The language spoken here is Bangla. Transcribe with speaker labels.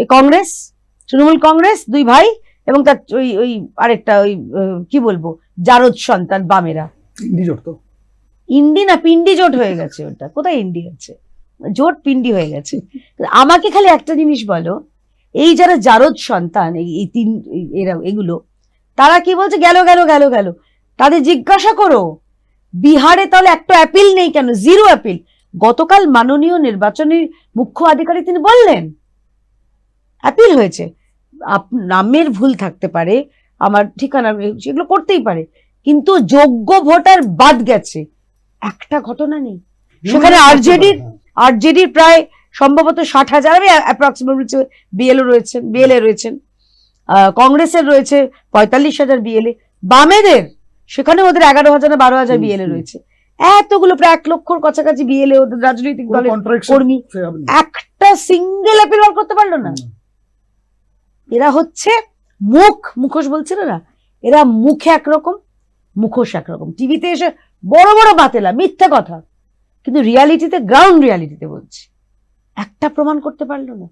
Speaker 1: এই কংগ্রেস তৃণমূল কংগ্রেস দুই ভাই এবং তার ওই ওই আরেকটা ওই কি বলব জারদ সন্তান বামেরা।
Speaker 2: হিন্দি জোট তো।
Speaker 1: ইন্ডি না পিন্ডি জোট হয়ে গেছে ওটা। কোথায় ইন্ডি আছে? জোট পিন্ডি হয়ে গেছে। আমাকে খালি একটা জিনিস বলো এই যারা জারদ সন্তান এই এই তিন এরা এগুলো তারা কি বলছে গেল গেল গেল গেল। তাদের জিজ্ঞাসা করো বিহারে তাহলে একটা অ্যাপিল নেই কেন? জিরো অ্যাপিল গতকাল মাননীয় নির্বাচনী মুখ্য আধিকারিক তিনি বললেন অ্যাপিল হয়েছে। নামের ভুল থাকতে পারে আমার ঠিকানা সেগুলো করতেই পারে। কিন্তু যোগ্য ভোটার বাদ গেছে। একটা ঘটনা নেই। সেখানে আরজেডির আরজেডির প্রায় সম্ভবত ষাট হাজার আমি অ্যাপ্রক্সিমেটলি বিএলও রয়েছেন বিএলএ রয়েছেন। কংগ্রেসের রয়েছে পঁয়তাল্লিশ হাজার বিএলএ বামেদের সেখানে ওদের এগারো হাজার না বারো হাজার বিএলএ রয়েছে। এতগুলো প্রায় এক লক্ষর কাছাকাছি বিএলএ ওদের রাজনৈতিক দলের কর্মী একটা সিঙ্গেল অ্যাপিল করতে পারল না। এরা হচ্ছে মুখ, মুখোশ বলছিল না এরা মুখে একরকম, মুখোশ একরকম। টিভিতে এসে বড় বড় বাতেলা, মিথ্যা কথা। কিন্তু রিয়ালিটিতে গ্রাউন্ড রিয়ালিটিতে বলছি। একটা প্রমাণ করতে পারল না।